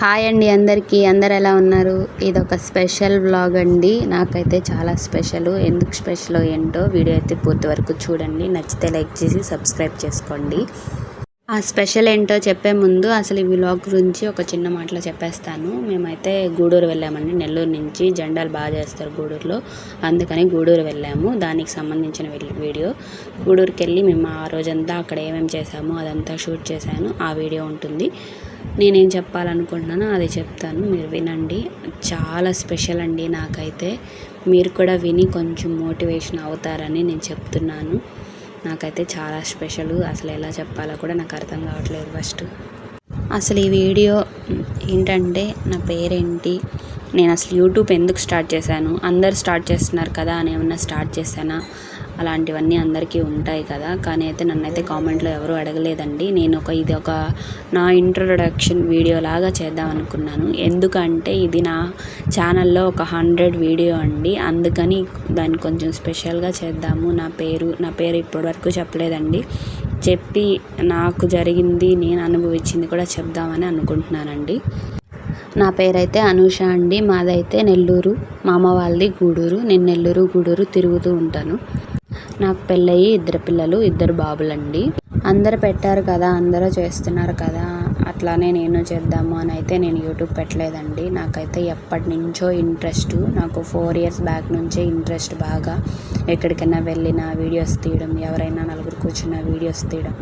Hi అండి అందరికీ. అందరు ఎలా ఉన్నారు? ఇది ఒక స్పెషల్ వ్లాగ్ అండి. నాకైతే చాలా స్పెషల్. ఎందుకు స్పెషల్ ఏంటో వీడియో అయితే పూర్తి వరకు చూడండి. నచ్చితే లైక్ చేసి సబ్స్క్రైబ్ చేసుకోండి. ఆ స్పెషల్ ఏంటో చెప్పే ముందు అసలు ఈ వ్లాగ్ గురించి ఒక చిన్న మాటలో చెప్పేస్తాను. మేమైతే గూడూరు వెళ్ళామండి. నెల్లూరు నుంచి జెండాలు బాగా చేస్తారు గూడూరులో. అందుకని గూడూరు వెళ్ళాము. దానికి సంబంధించిన వీడియో. గూడూరుకి వెళ్ళి మేము ఆ రోజంతా అక్కడ ఏమేమి చేసామో అదంతా షూట్ చేశాను. ఆ వీడియో ఉంటుంది. నేనేం చెప్పాలనుకుంటున్నానో అది చెప్తాను. మీరు వినండి. చాలా స్పెషల్ అండి నాకైతే. మీరు కూడా విని కొంచెం మోటివేషన్ అవుతారని నేను చెప్తున్నాను. నాకైతే చాలా స్పెషల్. అసలు ఎలా చెప్పాలో కూడా నాకు అర్థం కావట్లేదు ఫస్ట్. అసలు ఈ వీడియో ఏంటంటే నా పేరేంటి? నేను అసలు యూట్యూబ్ ఎందుకు స్టార్ట్ చేశాను? అందరు స్టార్ట్ చేస్తున్నారు కదా అని ఏమన్నా స్టార్ట్ చేశానా? అలాంటివన్నీ అందరికీ ఉంటాయి కదా. కానీ అయితే నన్నైతే కామెంట్లో ఎవరు అడగలేదండి. నేను ఒక ఇది ఒక నా ఇంట్రొడక్షన్ వీడియో లాగా చేద్దాం అనుకున్నాను. ఎందుకంటే ఇది నా ఛానల్లో ఒక హండ్రెడ్ వీడియో అండి. అందుకని దాన్ని కొంచెం స్పెషల్గా చేద్దాము. నా పేరు నా పేరు ఇప్పటివరకు చెప్పలేదండి. చెప్పి నాకు జరిగింది నేను అనుభవించింది కూడా చెప్దామని అనుకుంటున్నానండి. నా పేరైతే అనూష అండి. మాదైతే నెల్లూరు మా అమ్మ వాళ్ళది గూడూరు. నేను నెల్లూరు గూడూరు తిరుగుతూ ఉంటాను. నాకు పెళ్ళయి ఇద్దరు పిల్లలు ఇద్దరు బాబులండి. అందరు పెట్టారు కదా అందరూ చేస్తున్నారు కదా అట్లానే నేను చేద్దాము అని అయితే నేను యూట్యూబ్ పెట్టలేదండి. నాకైతే ఎప్పటి నుంచో ఇంట్రెస్ట్ నాకు ఫోర్ ఇయర్స్ బ్యాక్ నుంచే ఇంట్రెస్ట్ బాగా. ఎక్కడికైనా వెళ్ళిన వీడియోస్ తీయడం ఎవరైనా నలుగురు కూర్చున్న వీడియోస్ తీయడం.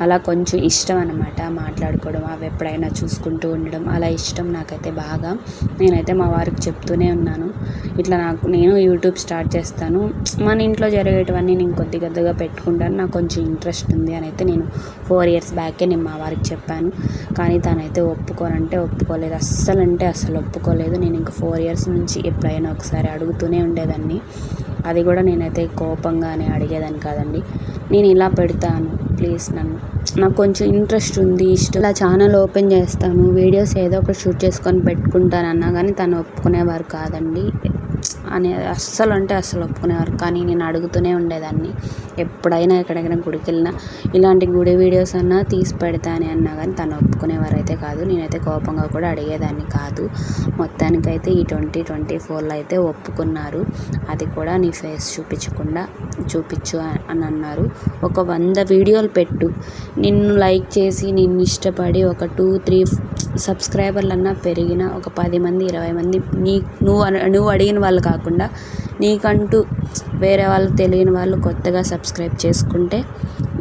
అలా కొంచెం ఇష్టం అనమాట మాట్లాడుకోవడం అవి ఎప్పుడైనా చూసుకుంటూ ఉండడం. అలా ఇష్టం నాకైతే బాగా. నేనైతే మా వారికి చెప్తూనే ఉన్నాను. ఇట్లా నాకు నేను యూట్యూబ్ స్టార్ట్ చేస్తాను. మన ఇంట్లో జరిగేటివన్నీ నేను కొద్ది కొద్దిగా పెట్టుకుంటాను. నాకు కొంచెం ఇంట్రెస్ట్ ఉంది అని అయితే నేను ఫోర్ ఇయర్స్ బ్యాకే నేను మా వారికి చెప్పాను. కానీ తనైతే ఒప్పుకోనంటే ఒప్పుకోలేదు. అస్సలు అంటే అస్సలు ఒప్పుకోలేదు. నేను ఇంకా ఫోర్ ఇయర్స్ నుంచి ఎప్పుడైనా ఒకసారి అడుగుతూనే ఉండేదాన్ని. అది కూడా నేనైతే కోపంగానే అడిగేదాన్ని కాదండి. నేను ఇలా పెడతాను. ప్లీజ్ నన్ను. నాకు కొంచెం ఇంట్రెస్ట్ ఉంది. ఇష్టం. ఇలా ఛానల్ ఓపెన్ చేస్తాను. వీడియోస్ ఏదో ఒకటి షూట్ చేసుకొని పెట్టుకుంటాను అన్నా కానీ తను ఒప్పుకునేవారు కాదండి. అని అస్సలు అంటే అస్సలు ఒప్పుకునేవారు. కానీ నేను అడుగుతూనే ఉండేదాన్ని. ఎప్పుడైనా ఎక్కడికైనా గుడికి వెళ్ళినా ఇలాంటి గుడి వీడియోస్ అన్నా తీసి అని అన్నా కానీ తను ఒప్పుకునేవారు అయితే కాదు. నేనైతే కోపంగా కూడా అడిగేదాన్ని కాదు. మొత్తానికైతే ఈ ట్వంటీ ట్వంటీ ఫోర్లో అయితే ఒప్పుకున్నారు. అది కూడా నీ ఫేస్ చూపించకుండా చూపించు అని అన్నారు. ఒక వంద వీడియోలు పెట్టు. నిన్ను లైక్ చేసి నిన్ను ఇష్టపడి ఒక టూ త్రీ సబ్స్క్రైబర్లన్నా పెరిగిన ఒక పది మంది ఇరవై మంది నీ నువ్వు అన- నువ్వు అడిగిన వాళ్ళు కాకుండా నీకంటూ వేరే వాళ్ళు తెలియని వాళ్ళు కొత్తగా సబ్స్క్రైబ్ చేసుకుంటే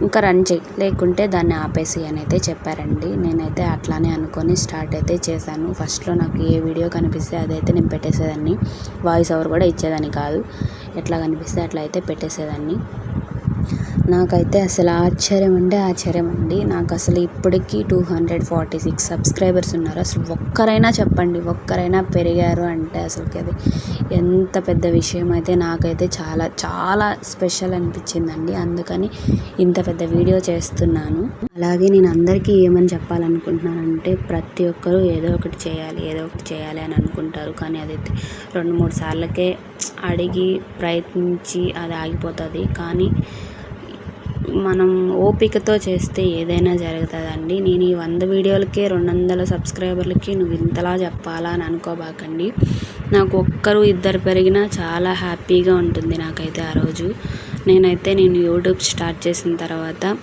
ఇంకా రన్ చేయి. లేకుంటే దాన్ని ఆపేసి అని అయితే చెప్పారండి. నేనైతే అట్లానే అనుకొని స్టార్ట్ అయితే చేశాను. ఫస్ట్లో నాకు ఏ వీడియో కనిపిస్తే అదైతే నేను పెట్టేసేదాన్ని. వాయిస్ ఓవర్ కూడా ఇచ్చేదాన్ని కాదు. ఎట్లా కనిపిస్తే అట్లా అయితే పెట్టేసేదాన్ని. నాకైతే అసలు ఆశ్చర్యం అంటే ఆశ్చర్యం అండి. నాకు అసలు ఇప్పటికీ two hundred forty six subscribers ఉన్నారు. అసలు ఒక్కరైనా చెప్పండి ఒక్కరైనా పెరిగారు అంటే అసలుకి అది ఎంత పెద్ద విషయం అయితే నాకైతే చాలా చాలా స్పెషల్ అనిపించిందండి. అందుకని ఇంత పెద్ద వీడియో చేస్తున్నాను. అలాగే నేను అందరికీ ఏమని చెప్పాలనుకుంటున్నానంటే ప్రతి ఒక్కరూ ఏదో ఒకటి చేయాలి ఏదో ఒకటి చేయాలి అని అనుకుంటారు. కానీ అది రెండు మూడు సార్లకే అడిగి ప్రయత్నించి అది ఆగిపోతుంది. కానీ మనం ఓపికతో చేస్తే ఏదైనా జరుగుతుందండి. నేను ఈ వంద వీడియోలకే రెండు వందల సబ్స్క్రైబర్లకి నువ్వు ఇంతలా చెప్పాలా అని అనుకోబాకండి. నాకు ఒక్కరు ఇద్దరు పెరిగినా చాలా హ్యాపీగా ఉంటుంది నాకైతే ఆ రోజు. నేనైతే నేను యూట్యూబ్ స్టార్ట్ చేసిన తర్వాత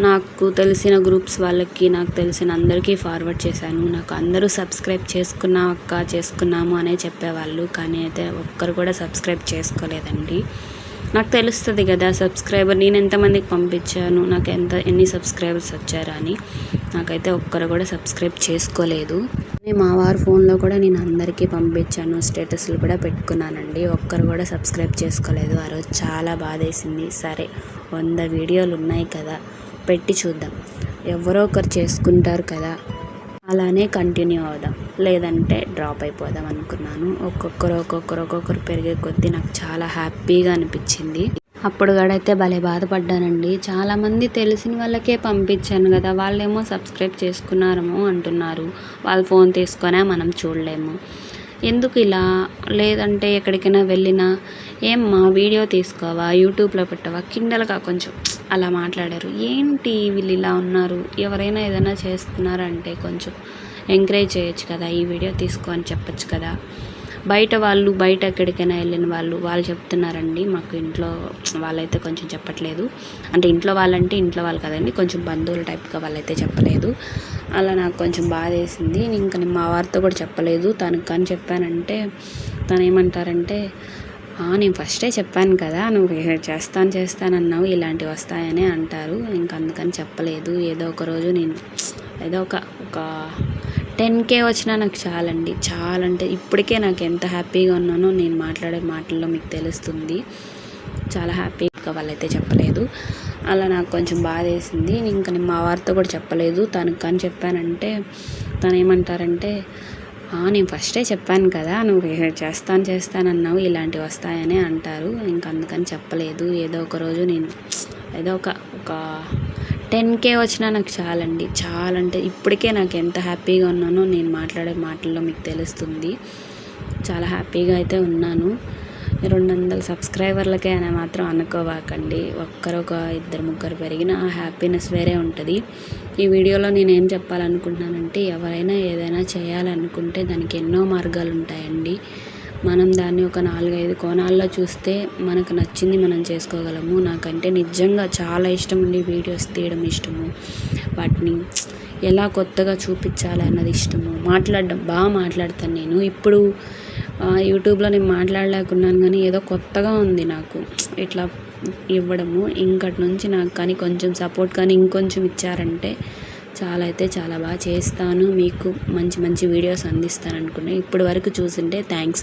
నాకు తెలిసిన గ్రూప్స్ వాళ్ళకి నాకు తెలిసిన అందరికీ ఫార్వర్డ్ చేశాను. నాకు అందరూ సబ్స్క్రైబ్ చేసుకున్నా అక్క చేసుకున్నాము అనే చెప్పేవాళ్ళు. కానీ అయితే ఒక్కరు కూడా సబ్స్క్రైబ్ చేసుకోలేదండి. నాకు తెలుస్తుంది కదా సబ్స్క్రైబర్. నేను ఎంతమందికి పంపించాను? నాకు ఎంత ఎన్ని సబ్స్క్రైబర్స్ వచ్చారా అని. నాకైతే ఒక్కరు కూడా సబ్స్క్రైబ్ చేసుకోలేదు. నేను మా వారి ఫోన్లో కూడా నేను అందరికీ పంపించాను. స్టేటస్లు కూడా పెట్టుకున్నానండి. ఒక్కరు కూడా సబ్స్క్రైబ్ చేసుకోలేదు. ఆ రోజు చాలా బాధేసింది. సరే వంద వీడియోలు ఉన్నాయి కదా. పెట్టి చూద్దాం. ఎవరో ఒకరు చేసుకుంటారు కదా. అలానే కంటిన్యూ అవుదాం. లేదంటే డ్రాప్ అయిపోదాం అనుకున్నాను. ఒక్కొక్కరు ఒక్కొక్కరు ఒక్కొక్కరు పెరిగే కొద్దీ నాకు చాలా హ్యాపీగా అనిపించింది. అప్పుడు గడైతే భలే బాధపడ్డానండి. చాలామంది తెలిసిన వాళ్ళకే పంపించాను కదా. వాళ్ళేమో సబ్స్క్రైబ్ చేసుకున్నారేమో అంటున్నారు. వాళ్ళ ఫోన్ తీసుకొనే మనం చూడలేము. ఎందుకు ఇలా? లేదంటే ఎక్కడికైనా వెళ్ళినా? ఏమ్మా వీడియో తీసుకోవా? యూట్యూబ్లో పెట్టవా? కిండలుగా కొంచెం అలా మాట్లాడారు. ఏంటి వీళ్ళు ఇలా ఉన్నారు? ఎవరైనా ఏదైనా చేస్తున్నారంటే కొంచెం ఎంకరేజ్ చేయొచ్చు కదా ఈ వీడియో తీసుకో అని చెప్పొచ్చు కదా. బయట వాళ్ళు బయట ఎక్కడికైనా వెళ్ళిన వాళ్ళు వాళ్ళు చెప్తున్నారండి మాకు ఇంట్లో వాళ్ళైతే కొంచెం చెప్పట్లేదు. అంటే ఇంట్లో వాళ్ళంటే ఇంట్లో వాళ్ళు కదండి కొంచెం బంధువుల టైప్గా వాళ్ళైతే చెప్పలేదు. అలా నాకు కొంచెం బాధ వేసింది ఇంకా నేను మా వారితో కూడా చెప్పలేదు. తనకు కానీ చెప్పానంటే తను ఏమంటారంటే నేను ఫస్టే చెప్పాను కదా నువ్వు చేస్తాను చేస్తాను అన్నావు ఇలాంటివి వస్తాయని అంటారు. ఇంకా అందుకని చెప్పలేదు. ఏదో ఒక రోజు నేను ఏదో ఒక ఒక టెన్ కే వచ్చినా నాకు చాలండి. చాలా అంటే ఇప్పటికే నాకు ఎంత హ్యాపీగా ఉన్నానో నేను మాట్లాడే మాటల్లో మీకు తెలుస్తుంది. చాలా హ్యాపీగా వాళ్ళైతే చెప్పలేదు. అలా నాకు కొంచెం బాధ వేసింది. ఇంకా నేను మా వారితో కూడా చెప్పలేదు. తనకు కానీ చెప్పానంటే తను ఏమంటారంటే నేను ఫస్టే చెప్పాను కదా నువ్వు చేస్తాను చేస్తాను అన్నావు ఇలాంటివి వస్తాయని అంటారు. ఇంకా అందుకని చెప్పలేదు. ఏదో ఒక రోజు నేను ఏదో ఒక ఒక టెన్ కే వచ్చినా నాకు చాలండి. చాలా అంటే ఇప్పటికే నాకు ఎంత హ్యాపీగా ఉన్నానో నేను మాట్లాడే మాటల్లో మీకు తెలుస్తుంది. చాలా హ్యాపీగా అయితే ఉన్నాను. రెండు వందల సబ్స్క్రైబర్లకే అని మాత్రం అనుకోవాకండి. ఒక్కరొక ఇద్దరు ముగ్గురు పెరిగిన ఆ హ్యాపీనెస్ వేరే ఉంటుంది. ఈ వీడియోలో నేను ఏం చెప్పాలనుకుంటున్నానంటే ఎవరైనా ఏదైనా చేయాలనుకుంటే దానికి ఎన్నో మార్గాలు ఉంటాయండి మనం దాన్ని ఒక నాలుగైదు కోణాల్లో చూస్తే మనకు నచ్చింది మనం చేసుకోగలము. నాకంటే నిజంగా చాలా ఇష్టం ఉండి వీడియోస్ తీయడం ఇష్టము. వాటిని ఎలా కొత్తగా చూపించాలి అన్నది ఇష్టము. మాట్లాడడం బాగా మాట్లాడతాను నేను. ఇప్పుడు యూట్యూబ్లో నేను మాట్లాడలేకున్నాను కానీ ఏదో కొత్తగా ఉంది నాకు. ఇట్లా ఇవ్వడము. ఇంకటి నుంచి నాకు కానీ కొంచెం సపోర్ట్ కానీ ఇంకొంచెం ఇచ్చారంటే చాలా అయితే చాలా బాగా చేస్తాను. మీకు మంచి మంచి వీడియోస్ అందిస్తాను అనుకున్నాను ఇప్పటి వరకు చూసింటే థ్యాంక్స్